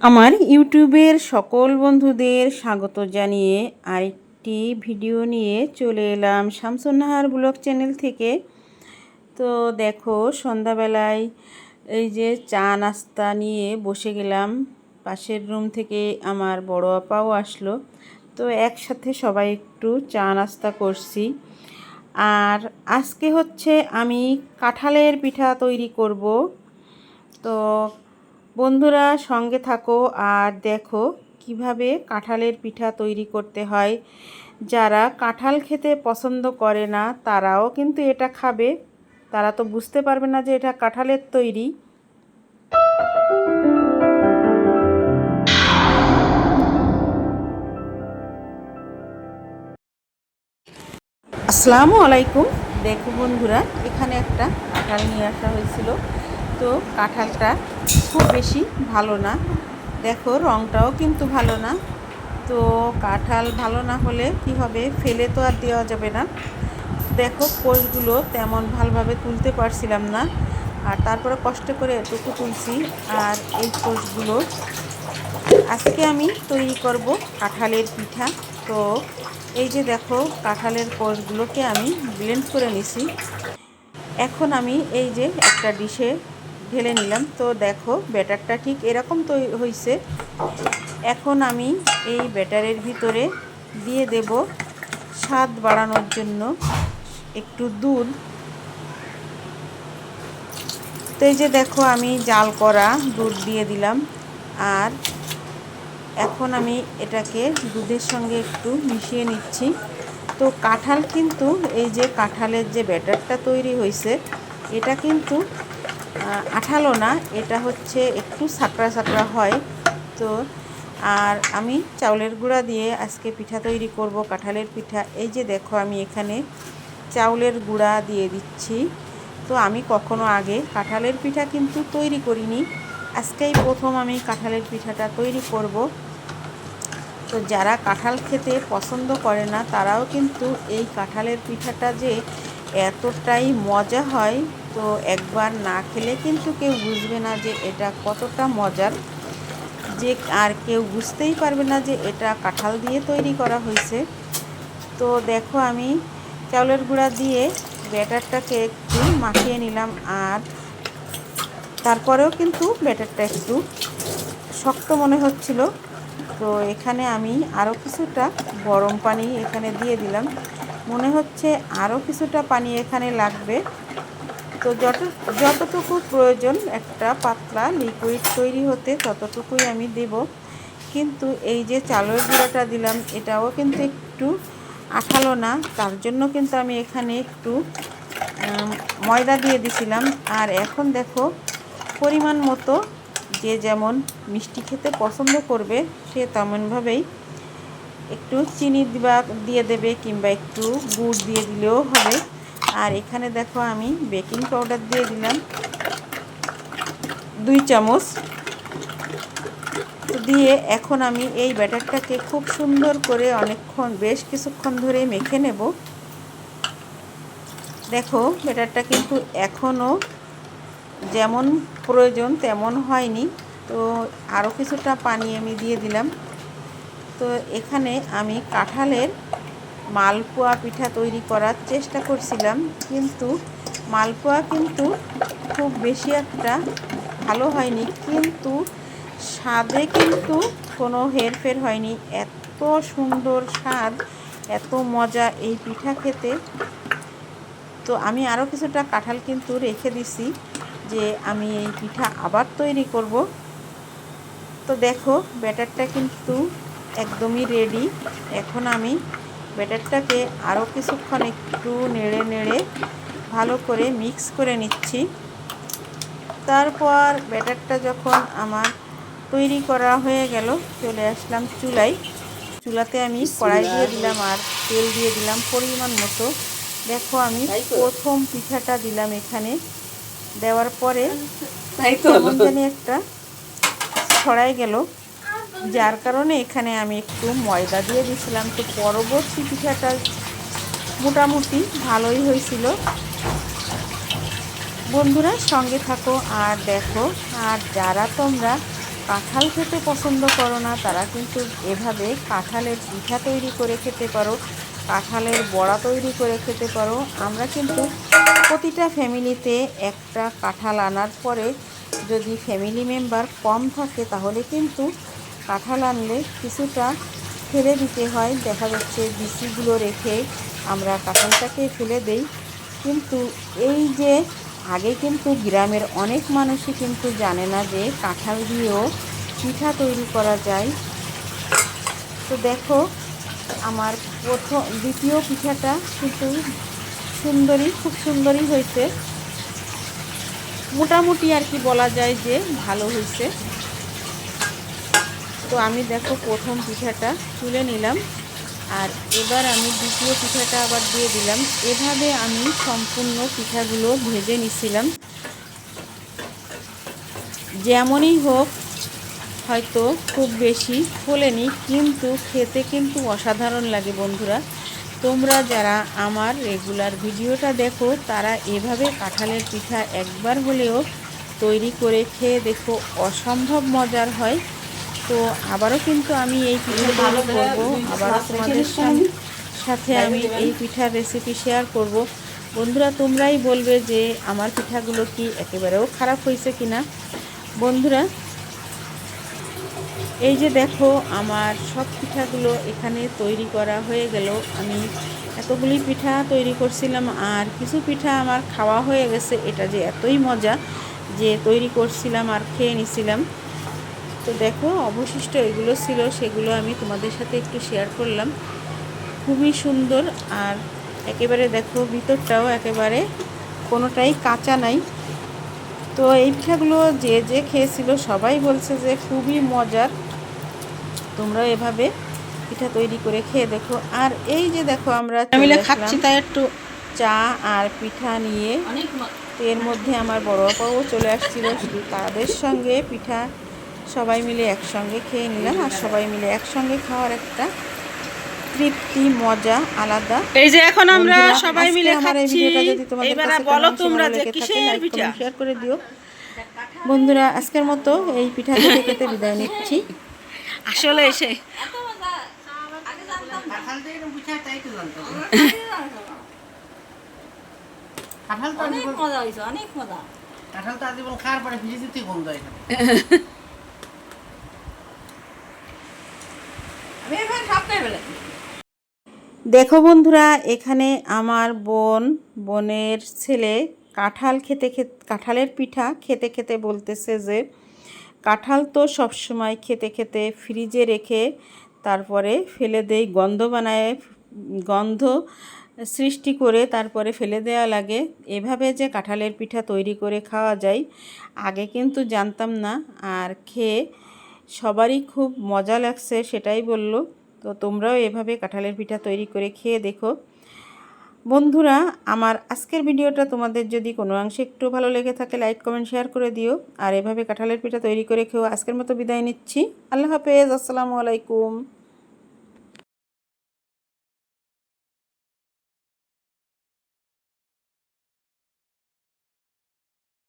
আমার ইউটিউবের সকল বন্ধুদের স্বাগত জানিয়ে আরেকটি ভিডিও নিয়ে চলে এলাম শামসুন্নাহার ব্লগ চ্যানেল থেকে। তো দেখো, সন্ধ্যাবেলায় এই যে চা নাস্তা নিয়ে বসে গেলাম। পাশের রুম থেকে আমার বড় আপাও আসলো। তো একসাথে সবাই একটু চা নাস্তা করছি। আর আজকে হচ্ছে আমি কাঁঠালের পিঠা তৈরি করব। তো বন্ধুরা, সঙ্গে থাকো আর দেখো কীভাবে কাঁঠালের পিঠা তৈরি করতে হয়। যারা কাঁঠাল খেতে পছন্দ করে না, তারাও কিন্তু এটা খাবে। তারা তো বুঝতে পারবে না যে এটা কাঁঠালের তৈরি। আসসালামু আলাইকুম। দেখো বন্ধুরা, এখানে একটা কাঁঠাল নিয়ে আসা হয়েছিল। তো কাঁঠালটা খুব বেশি ভালো না। দেখো রঙটাও কিন্তু ভালো না। তো কাঁঠাল ভালো না হলে কি হবে? ফেলে তো আর দেওয়া যাবে না। দেখো, কোষগুলো তেমন ভালোভাবে তুলতে পারছিলাম না। আর তারপরে কষ্ট করে এটুকু তুলছি। আর এই কোষগুলো আজকে আমি তৈরি করব কাঁঠালের পিঠা। তো এই যে দেখো, কাঁঠালের কোষগুলোকে আমি ব্লেন্ড করে নিছি। এখন আমি এই যে একটা ডিশে ঢেলে নিলাম। তো দেখো, ব্যাটারটা ঠিক এরকম তো হয়েছে এখন আমি এই ব্যাটারের ভিতরে দিয়ে দেব স্বাদ বাড়ানোর জন্য একটু দুধ। তো এই যে দেখো, আমি জাল করা দুধ দিয়ে দিলাম। আর এখন আমি এটাকে দুধের সঙ্গে একটু মিশিয়ে নিচ্ছি। তো কাঁঠাল কিন্তু, এই যে কাঁঠালের যে ব্যাটারটা তৈরি হয়েছে এটা কিন্তু আঠালো না, এটা হচ্ছে একটু সাকড়া সাকড়া হয়। তো, আর আমি চাউলের গুঁড়া দিয়ে আজকে পিঠা তৈরি করব, কাঁঠালের পিঠা। এই যে দেখো, আমি এখানে চাউলের গুঁড়া দিয়ে দিচ্ছি। তো, আমি কখনো আগে কাঁঠালের পিঠা কিন্তু তৈরি করিনি। আজকেই প্রথম আমি কাঁঠালের পিঠাটা তৈরি করব। তো, যারা কাঁঠাল খেতে পছন্দ করে না, তারাও কিন্তু এই কাঁঠালের পিঠাটা যে এতটাই মজা হয় তো একবার না খেলে কিন্তু কেউ বুঝবে না যে এটা কতটা মজার। যে আর কেউ বুঝতেই পারবে না যে এটা কাঁঠাল দিয়ে তৈরি করা হয়েছে। তো দেখো আমি চাউলের গুঁড়া দিয়ে ব্যাটারটাকে একটু মাখিয়ে নিলাম আর তারপরেও কিন্তু ব্যাটারটা একটু শক্ত মনে হচ্ছিল। তো এখানে আমি আরও কিছুটা গরম পানি এখানে দিয়ে দিলাম। মনে হচ্ছে আরও কিছুটা পানি এখানে লাগবে। তো যত যতটুকু প্রয়োজন একটা পাতলা লিকুইড তৈরি হতে ততটুকুই আমি দেব। কিন্তু এই যে চালের গুঁড়োটা দিলাম, এটাও কিন্তু একটু আঠালো না। তার জন্য কিন্তু আমি এখানে একটু ময়দা দিয়ে দিছিলাম। আর এখন দেখো, পরিমাণ মতো যে যেমন মিষ্টি খেতে পছন্দ করবে, সে তেমনভাবেই একটু চিনি দিবা দিয়ে দেবে কিংবা একটু গুড় দিয়ে দিলেও হবে। আর এখানে দেখো আমি বেকিং পাউডার দিয়ে দিলাম দুই চামচ। দিয়ে এখন আমি এই ব্যাটারটাকে খুব সুন্দর করে অনেকক্ষণ, বেশ কিছুক্ষণ ধরে মেখে নেব। দেখো ব্যাটারটা কিন্তু এখনও যেমন প্রয়োজন তেমন হয়নি। তো আরও কিছুটা পানি আমি দিয়ে দিলাম। তো এখানে আমি কাঁঠালের মালপোয়া পিঠা তৈরি করার চেষ্টা করছিলাম, কিন্তু মালপোয়া কিন্তু খুব বেশি একটা ভালো হয়নি, কিন্তু স্বাদে কিন্তু কোনো হেরফের হয়নি। এত সুন্দর স্বাদ, এত মজা এই পিঠা খেতে। তো আমি আরও কিছুটা কাঁঠাল কিন্তু রেখে দিছি যে আমি এই পিঠা আবার তৈরি করব। তো দেখো, ব্যাটারটা কিন্তু একদমই রেডি এখন আমি ব্যাটারটাকে আরও কিছুক্ষণ একটু নেড়ে নেড়ে ভালো করে মিক্স করে নিচ্ছি। তারপর ব্যাটারটা যখন আমার তৈরি করা হয়ে গেল চলে আসলাম চুলাই চুলাতে আমি কড়াই দিয়ে দিলাম আর তেল দিয়ে দিলাম পরিমাণ মতো। দেখো আমি প্রথম পিঠাটা দিলাম এখানে। দেওয়ার পরে জানি একটা ছড়াই গেল। যার কারণে এখানে আমি একটু ময়দা দিয়ে দিয়েছিলাম। তো পরবর্তী পিঠাটা মোটামুটি ভালোই হয়েছিল। বন্ধুরা, সঙ্গে থাকো আর দেখো। আর যারা তোমরা কাঁঠাল খেতে পছন্দ করো না, তারা কিন্তু এভাবে কাঁঠালের পিঠা তৈরি করে খেতে পারো, কাঁঠালের বড়া তৈরি করে খেতে পারো। আমরা কিন্তু প্রতিটা ফ্যামিলিতে একটা কাঁঠাল আনার পরে যদি ফ্যামিলি মেম্বার কম থাকে, তাহলে কিন্তু কাঁঠাল আনলে কিছুটা ফেলে দিতে হয়। দেখা যাচ্ছে বিচিগুলো রেখে আমরা কাঁঠালটাকে ফেলে দেই। কিন্তু এই যে আগে কিন্তু গ্রামের অনেক মানুষই কিন্তু জানে না যে কাঁঠাল দিয়েও পিঠা তৈরি করা যায়। তো দেখো, আমার প্রথম, দ্বিতীয় পিঠাটা কিন্তু সুন্দরী, খুব সুন্দরী হয়েছে। মোটামুটি আর কি বলা যায় যে ভালো হয়েছে। তো আমি দেখো প্রথম পিঠাটা তুলে নিলাম। আর এবার আমি দ্বিতীয় পিঠাটা আবার দিয়ে দিলাম। এভাবে আমি সম্পূর্ণ পিঠাগুলো ভেজে নিছিলাম। যেমনই হোক, হয়তো খুব বেশি ফোলেনি, কিন্তু খেতে কিন্তু অসাধারণ লাগে বন্ধুরা। তোমরা যারা আমার রেগুলার ভিডিওটা দেখো, তারা এভাবে কাঁঠালের পিঠা একবার হলেও তৈরি করে খেয়ে দেখো, অসম্ভব মজার হয়। তো আবারও কিন্তু আমি এই পিঠা তৈরি করব। আবারও তোমাদের সাথে আমি এই পিঠার রেসিপি শেয়ার করব। বন্ধুরা, তোমরাই বলবে যে আমার পিঠাগুলো কি একেবারেও খারাপ হয়েছে কিনা। বন্ধুরা, এই যে দেখো, আমার সব পিঠাগুলো এখানে তৈরি করা হয়ে গেল। আমি এতগুলি পিঠা তৈরি করছিলাম, আর কিছু পিঠা আমার খাওয়া হয়ে গেছে। এটা যে এতই মজা যে তৈরি করছিলাম আর খেয়ে নিছিলাম। তো দেখো অবশিষ্ট এগুলো ছিল সেগুলো আমি তোমাদের সাথে একটু শেয়ার করলাম। খুবই সুন্দর আর একেবারে দেখো ভিতরটাও একেবারে কোনোটাই কাঁচা নাই। তো এই পিঠাগুলো যে যে খেয়েছিল সবাই বলছে যে খুবই মজার। তোমরা এভাবে পিঠা তৈরি করে খেয়ে দেখো। আর এই যে দেখো আমরা খাচ্ছি তাই একটু। চা আর পিঠা নিয়ে। এর মধ্যে আমার বড় আপাও চলে আসছিল তাদের সঙ্গে পিঠা সবাই মিলে একসঙ্গে খেয়ে নিলাম আর সবাই মিলে একসঙ্গে খাওয়ার একটা তৃপ্তি মজা আলাদা। এই যে এখন আমরা সবাই মিলে খাচ্ছি। যদি তোমাদের এবারে বলো তোমরা যে কিসের পিঠা? শেয়ার করে দিও। বন্ধুরা আজকের মতো এই পিঠা খেতে খেতে বিদায় নিচ্ছি। আসলে এসে অনেক আজীবন মজা হয়েছে অনেক মজা কাঁঠাল তো আজীবন খাওয়ার পরে ফিরে যেতে কম যায় না আমি এবার সপ্তাহে বেলা দেখো বন্ধুরা, এখানে আমার বোন, বোনের ছেলে কাঁঠাল খেতে খেতে কাঁঠালের পিঠা খেতে খেতে বলতেছে যে, কাঁঠাল তো সবসময় খেতে খেতে ফ্রিজে রেখে তারপরে ফেলে দেই, গন্ধ বানায়, গন্ধ সৃষ্টি করে তারপরে ফেলে দেওয়া লাগে। এভাবে যে কাঁঠালের পিঠা তৈরি করে খাওয়া যায়, আগে কিন্তু জানতাম না। আর খেয়ে সবারই খুব মজা লাগছে, সেটাই বলল। তো তোমরাও এভাবে কাঁঠালের পিঠা তৈরি করে খেয়ে দেখো। বন্ধুরা, আমার আজকের ভিডিওটা তোমাদের যদি কোনো অংশে একটু ভালো লেগে থাকে লাইক কমেন্ট শেয়ার করে দিও। আর এভাবে কাঁঠালের পিঠা তৈরি করে খেয়েও আজকের মতো বিদায় নিচ্ছি। আল্লাহ হাফেজ, আসসালামু আলাইকুম।